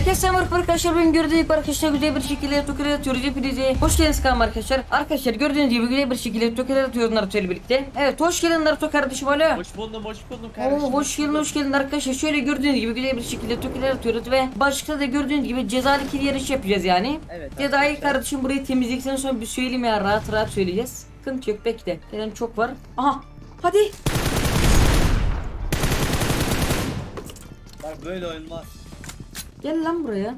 Herkese merhaba arkadaşlar bugün gördüğünüz gibi arkadaşlar güzel bir şekilde tokalar atıyoruz hepinize. Hoş geldiniz kanalıma arkadaşlar. Arkadaşlar gördüğünüz gibi güzel bir şekilde tokalar atıyoruz Naruto ile birlikte. Evet hoş geldin Naruto kardeşim alo. Hoş buldum, hoş buldum Oo, kardeşim. hoş geldin hoş geldin arkadaşlar. Şöyle gördüğünüz gibi güzel bir şekilde tokalar atıyoruz ve başka da gördüğünüz gibi cezalı kill yarışı yapacağız yani. Evet. Cezayı kardeşim burayı temizledikten sonra bir söyleyeyim ya rahat rahat söyleyeceğiz. Sıkıntı yok bekle. Gelen çok var? Aha hadi. Bak böyle olmaz. Gel lan buraya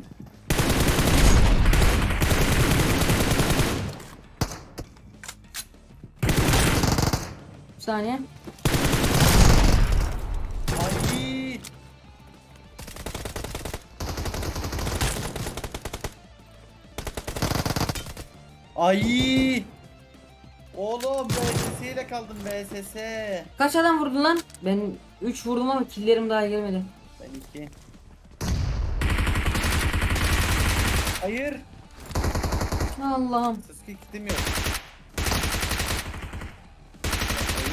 Bir saniye Ay. Ay. Oğlum BSS ile kaldım BSS. Kaç adam vurdun lan? Ben 3 vurdum ama killerim daha gelmedi. Ben iki. Hayır. Allah'ım. Sasuke kitim yok.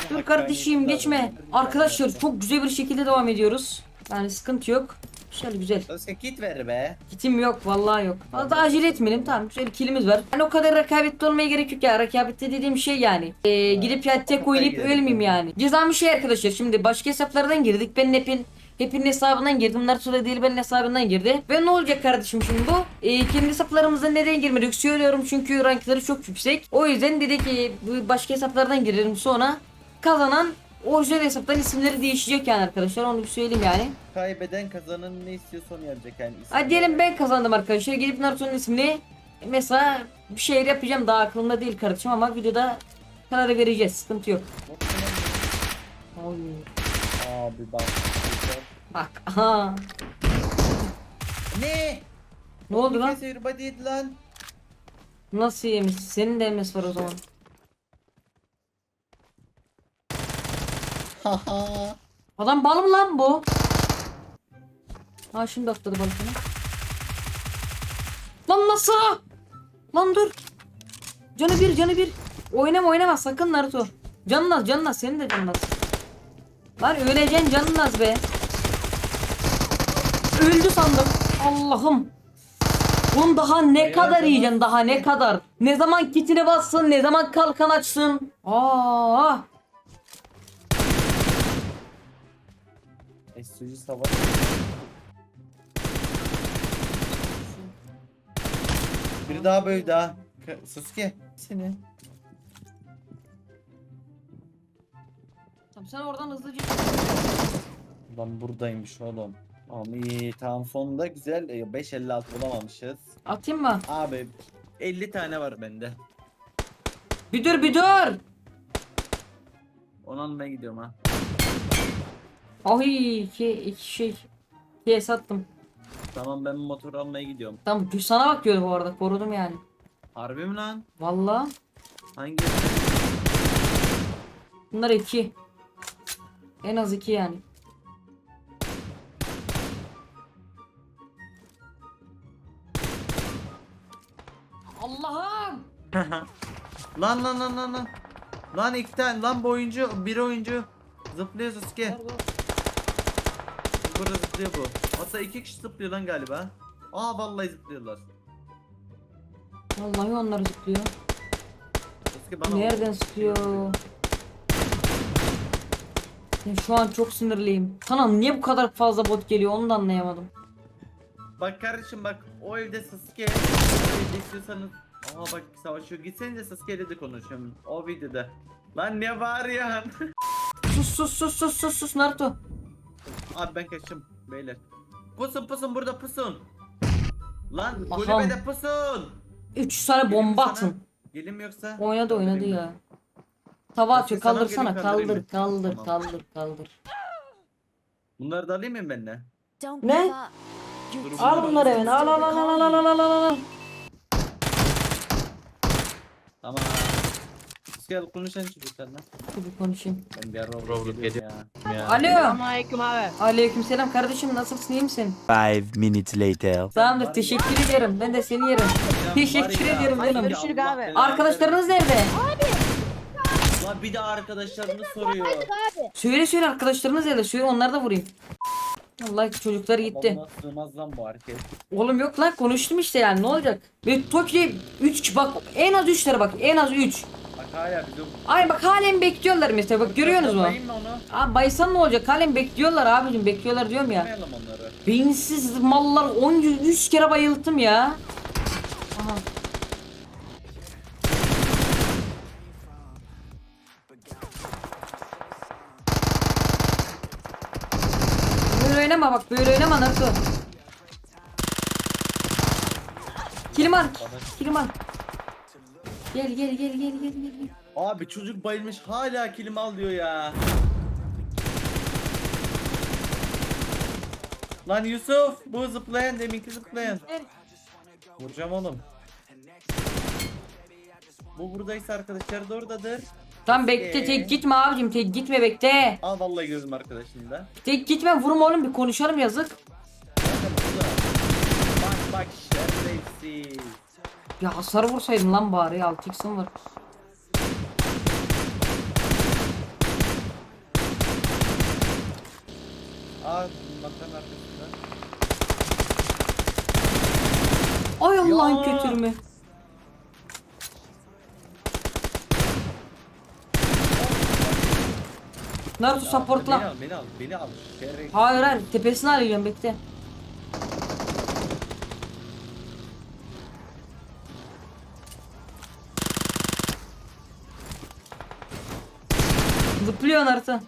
Dur kardeşim geçme. Arkadaşlar çok güzel bir şekilde devam ediyoruz. Yani sıkıntı yok. Güzel güzel. Sasuke kit ver be. Kitim yok vallahi yok. Fazla acele etmeyelim tamam güzel kilimiz var. Hani o kadar rekabetli olmaya gerek yok ya. Rekabette dediğim şey yani. Ee, gidip ya tek oynayıp ölmeyeyim yani. Cezam bir şey arkadaşlar. Şimdi başka hesaplardan girdik. Ben hepin Hepinin hesabından girdim. Naruto da değil benim hesabından girdi. Ve ne olacak kardeşim şimdi bu? Ee, kendi hesaplarımıza neden girmedik? Söylüyorum çünkü rankları çok yüksek. O yüzden dedi ki bu başka hesaplardan girelim sonra kazanan orijinal hesaptan isimleri değişecek yani arkadaşlar. Onu bir söyleyeyim yani. Kaybeden kazanan ne istiyorsa onu yapacak yani. Hadi diyelim ben kazandım arkadaşlar. Gelip Naruto'nun ismini mesela bir şeyler yapacağım. Daha aklımda değil kardeşim ama videoda kararı vereceğiz. Sıkıntı yok. Abi bak. Bak aha. Ne? Ne oldu lan? Lan. Nasıl yemiş? Senin de MS var o zaman. Haha. Adam bal mı lan bu? Ha şimdi atladı balkona. Lan nasıl? Lan dur. Canı bir canı bir. Oynama oynama sakın Naruto. Canın az canın az senin de canın az. Lan öleceksin canın az be. Öldü sandım. Allah'ım. Bunun daha ne Bayağı kadar yiyeceksin daha ne kadar. Ne zaman kitine bassın ne zaman kalkan açsın. Aa. Estuji savaş. Bir daha böyle daha. Sasuke. Seni. Tamam sen oradan hızlıca Lan buradaymış oğlum. Tamam iyi tamam sonunda güzel. E, 5.56 bulamamışız. atayım mı? Abi 50 tane var bende. Bir dur bir dur. Onu almaya gidiyorum ha. Ay iki, iki şey. İkiye sattım. Tamam ben motor almaya gidiyorum. Tamam sana bakıyordu bu arada korudum yani. Harbi mi lan? Valla. Hangi? Bunlar iki. En az iki yani. Lan lan lan lan lan. Lan iki tane lan bu oyuncu bir oyuncu zıplıyor Sasuke. Burada zıplıyor bu. Hatta iki kişi zıplıyor lan galiba. Aa vallahi zıplıyorlar. Vallahi onlar zıplıyor. Sasuke bana Nereden sıkıyor? Ben şu an çok sinirliyim. Sana niye bu kadar fazla bot geliyor onu da anlayamadım. Bak kardeşim bak o evde Sasuke. İstiyorsanız. Aa bak savaşıyor. Gitsenize Sasuke ile de konuşuyorum. O videoda. Lan ne bağırıyorsun? Sus sus sus sus sus sus Naruto. Abi ben kaçtım beyler. Pusun pusun burada pusun. Lan Aha. kulübede pusun. 3 tane Gelin bomba sana. atın. Gelin mi yoksa? Oynadı oynadı Kaldırayım ya. Tava atıyor sana kaldırsana gelin, kaldır kaldır Tamam. kaldır kaldır. Bunları da alayım mı benimle? Don't Ne? give up. Al bunları hemen al al al al al al al al al. Tamam. Gel konuşan çocuklarla. Dur bir konuşayım. Ben bir ara Robot geliyorum geliyor. ya. Ya. Alo. Selamünaleyküm abi. Aleykümselam kardeşim nasılsın iyi misin? Five minutes later. Tamamdır teşekkür ederim. Ben de seni yerim. Teşekkür ya, ediyorum canım. Görüşürüz Allah abi. Arkadaşlarınız nerede? Lan bir de arkadaşlarını soruyor. Söyle söyle arkadaşlarınız nerede? Söyle onları da vurayım. Vallahi çocuklar gitti. Babama sığmaz lan bu hareket. Oğlum yok lan konuştum işte yani ne olacak? Ve Toki 3 bak en az 3 lira bak en az 3. Bak hala bizim... Ay bak halen bekliyorlar mesela bak görüyorsunuz mu? Bayayım mı onu? Abi baysan ne olacak? Halen bekliyorlar abicim bekliyorlar diyorum ya. Baymayalım onları. Beyinsiz mallar 10 100 kere bayılttım ya. Böyle oynama bak böyle oynama Naruto. Kilim al. Kilim al. Gel gel gel gel gel gel. Abi çocuk bayılmış hala kilim al diyor ya. Lan Yusuf bu zıplayan deminki zıplayan. Vuracağım oğlum. Bu buradaysa arkadaşlar da oradadır. Tamam bekle tek gitme abicim tek gitme bekle. Al vallahi gözüm arkadaşını da. Tek gitme vurma oğlum bir konuşalım yazık. Bak bak şerefsiz. Ya hasar vursaydın lan bari 6x'in var. Aa bunlardan arkasında. Ay Allah'ın Ya. kötürümü. Naruto Ya, supportla. Beni al beni al beni al. Şerefsiz. Hayır hayır tepesini arayacağım bekle. Zıplıyor Naruto.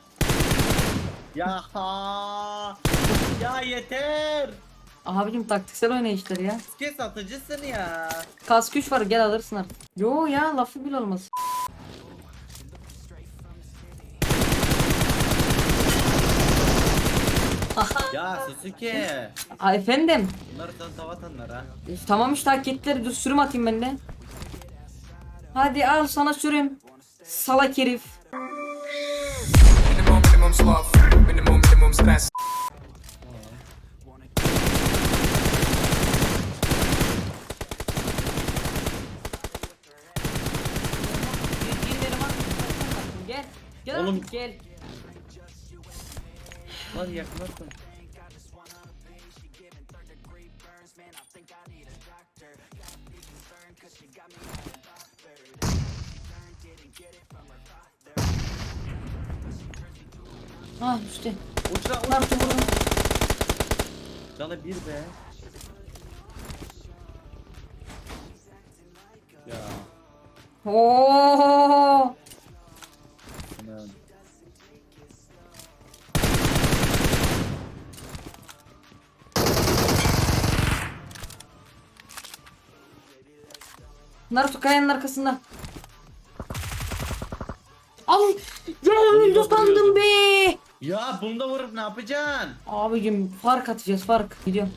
Ya ha. Ya yeter. Abicim taktiksel oynayışlar ya. Kes atıcısın ya. Kask güç var gel alırsın artık. Yo ya lafı bil olmaz. Ya Sasuke. Aa, efendim. Bunları sana tava atanlar ha. E, tamam işte hak ettiler. Dur sürüm atayım ben de. Hadi al sana sürüm. Salak herif. Minimum, minimum sloth. Minimum, minimum stress. Gel. Gel Oğlum. artık gel. Lan yakmasın. Ha işte. Uçra uç. Naruto vurdum. Canı bir be. Ya. Oo. Aman. Naruto kayanın arkasında. Al. Ya öldü sandım be. Ya bunu da vurup ne yapacaksın? Abicim fark atacağız fark. Gidiyorum.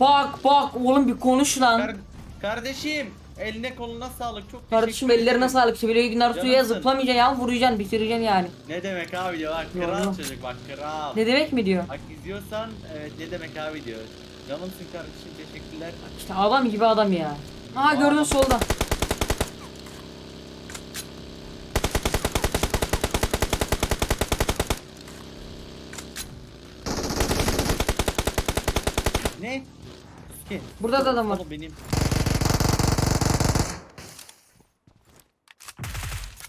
Bak bak oğlum bir konuş lan. Kar- kardeşim eline koluna sağlık çok Kardeşim teşekkür ellerine ederim. sağlık. Böyle Naruto'ya Canımsın. zıplamayacaksın ya vuracaksın bitireceksin yani. Ne demek abi diyor bak kral yo. çocuk bak kral. Ne demek mi diyor? Bak izliyorsan evet ne demek abi diyor. Canımsın kardeşim teşekkürler. İşte adam gibi adam ya. Aha gördün solda. Ne? Ki. Burada da adam var. Oğlum benim.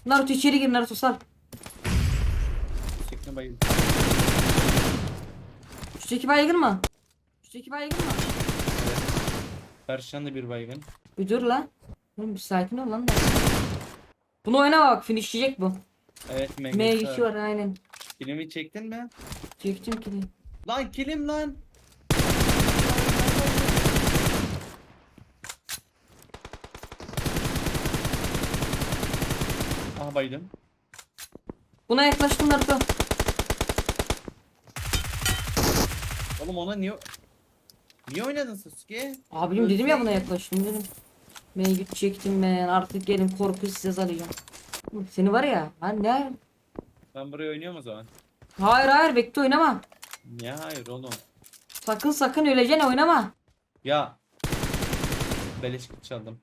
Naruto içeri gir Naruto sal. Şekline bayıldım. Üstteki baygın mı? Üstteki baygın mı? Karşıdan da bir baygın. Bir dur lan. Oğlum bir sakin ol lan. Bunu oynama bak finishleyecek bu. Evet M2 var aynen. Kilimi çektin mi? Çektim ki. Lan kilim lan. Baydım. Buna yaklaştım Naruto. Oğlum ona niye... Niye oynadın Sasuke? Abicim dedim ya buna yaklaştım dedim. Ben güç çektim ben artık gelin korku size alacağım. Seni var ya ben ne? Ben buraya oynuyorum o zaman. Hayır hayır bekle oynama. Niye hayır oğlum? Sakın sakın öleceksin oynama. Ya. Beleş çaldım.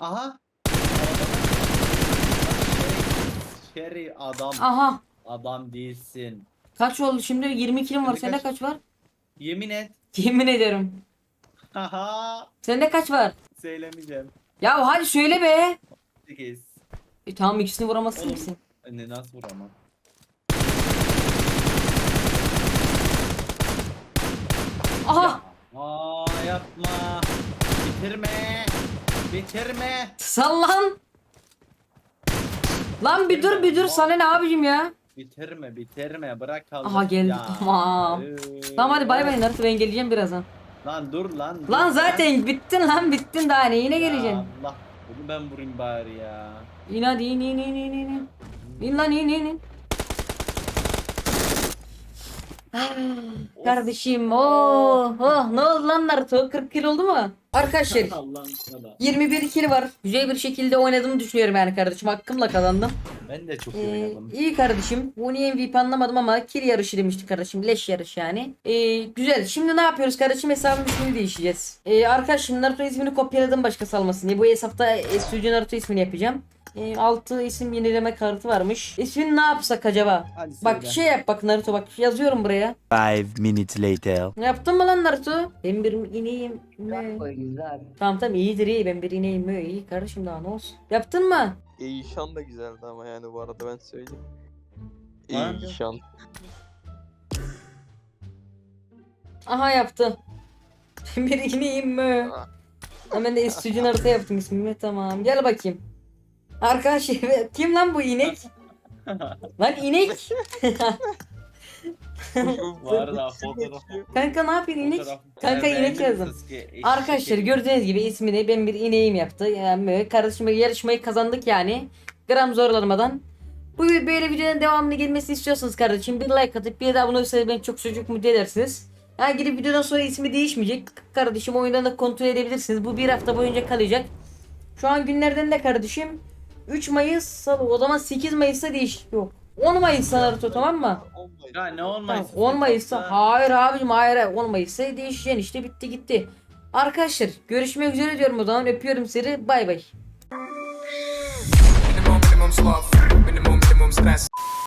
Aha. Şeri adam. Aha. adam değilsin. Kaç oldu şimdi? 20 kilim var. Şimdi Sende kaç? kaç var? Yemin et. Yemin ederim. Haha. Sende kaç var? Söylemeyeceğim. Ya hadi söyle be. 8. E, tamam ikisini vuramazsın Oğlum. ikisini. Ne nasıl vuramam? Aha. Aa yapma. Bitirme. Bitirme. Sallan. Lan bir dur bir dur sana ne abicim ya? Bitirme bitirme bırak kaldı. Aha geldi, tamam. Tamam hadi bay bay Naruto ben geleceğim birazdan. Lan dur lan. dur Lan zaten bittin lan bittin daha ne yine geleceksin. Allah. Bunu ben vurayım bari ya. İn hadi in in in in in. İn lan in in in. Kardeşim oh oh ne oldu lan Naruto 40 kilo oldu mu? Arkadaşlar Allah'ım sana. 21 kill var. Güzel bir şekilde oynadığımı düşünüyorum yani kardeşim. Hakkımla kazandım. Ben de çok iyi Ee, oynadım. iyi kardeşim. Bu niye MVP anlamadım ama kill yarışı demişti kardeşim. Leş yarışı yani. Ee, güzel. Şimdi ne yapıyoruz kardeşim? Hesabın ismini değişeceğiz. Ee, arkadaşım Naruto ismini kopyaladım başkası almasın diye. Bu hesapta Estudio Naruto ismini yapacağım. Ee, altı isim yenileme kartı varmış. İsmini ne yapsak acaba? Hadi Bak söyle. şey yap bak Naruto bak yazıyorum buraya. Five minutes later. Yaptın mı lan Naruto? Ben bir ineğim. mi? güzel. Tamam tamam iyidir iyi ben bir ineğim mi? İyi kardeşim daha ne olsun. Yaptın mı? Eyşan da güzeldi ama yani bu arada ben söyleyeyim. Var. Eyşan. Aha yaptı. bir ineğim mi? Hemen de Estudio Naruto yaptım ismimi tamam. Gel bakayım. Arkadaş kim lan bu inek? lan inek. Bu arada fotoğraf. Kanka ne yapıyorsun inek? fotoğraf- Kanka Ben inek beğendim yazdım. Eşek Arkadaşlar gördüğünüz gibi ismini ben bir ineğim yaptı. Yani böyle kardeşime yarışmayı kazandık yani. Gram zorlanmadan. Bu böyle videonun devamını gelmesini istiyorsanız kardeşim bir like atıp bir de abone olursanız beni çok çocuk mutlu edersiniz. Ha gidip videodan sonra ismi değişmeyecek. Kardeşim oyundan da kontrol edebilirsiniz. Bu bir hafta boyunca kalacak. Şu an günlerden de kardeşim 3 Mayıs salı o zaman 8 Mayıs'ta değiş yok. 10 Mayıs'ta Naruto tamam mı? Ya ne Tamam, olmayız? 10 Mayıs'ta hayır abicim hayır hayır, 10 Mayıs'ta değişeceksin işte bitti gitti. Arkadaşlar görüşmek üzere diyorum o zaman öpüyorum sizi bay bay. Minimum, minimum sloth. Minimum, minimum stress.